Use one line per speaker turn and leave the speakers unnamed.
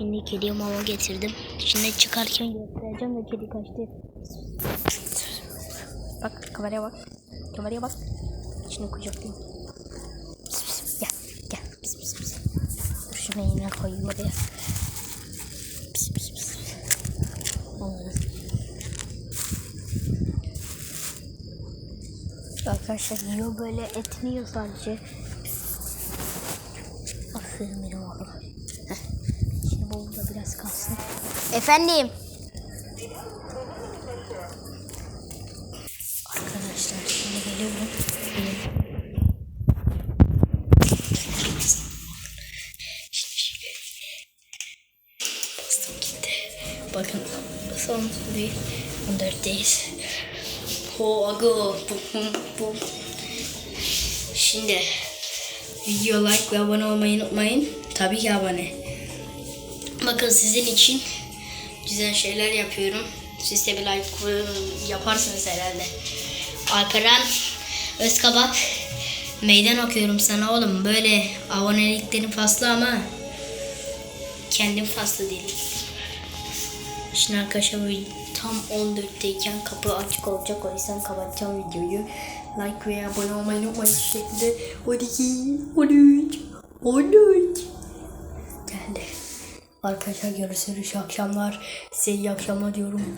Şimdi kediye mama getirdim. Şimdi çıkarken göstereceğim de kedi kaçtı. Bak kameraya bak. Kameraya bak. Şimdi kucaklayayım. Gel gel. Pıs pıs. Dur şunu yine koyayım oraya. Pıs pıs. Olmadı. Arkadaşlar yiyor böyle etini yiyor sadece. Aferin benim oğlum. Efendim. Arkadaşlar şimdi geliyorum. Bastım gitti. Bakın son bir 14'teyiz. Ho bu. Şimdi video like ve abone olmayı unutmayın. Tabii ki abone. Bakın sizin için güzel şeyler yapıyorum. Siz de bir like yaparsınız herhalde. Alperen Özkabak meydan okuyorum sana oğlum. Böyle aboneliklerin faslı ama kendim faslı değilim. Şimdi arkadaşlar bu tam 14'teyken kapı açık olacak. O yüzden kapatacağım videoyu. Like ve abone olmayı unutmayın şu şekilde. 12, 13, 14. Arkadaşlar görüşürüz. Akşamlar. Size iyi akşamlar diyorum.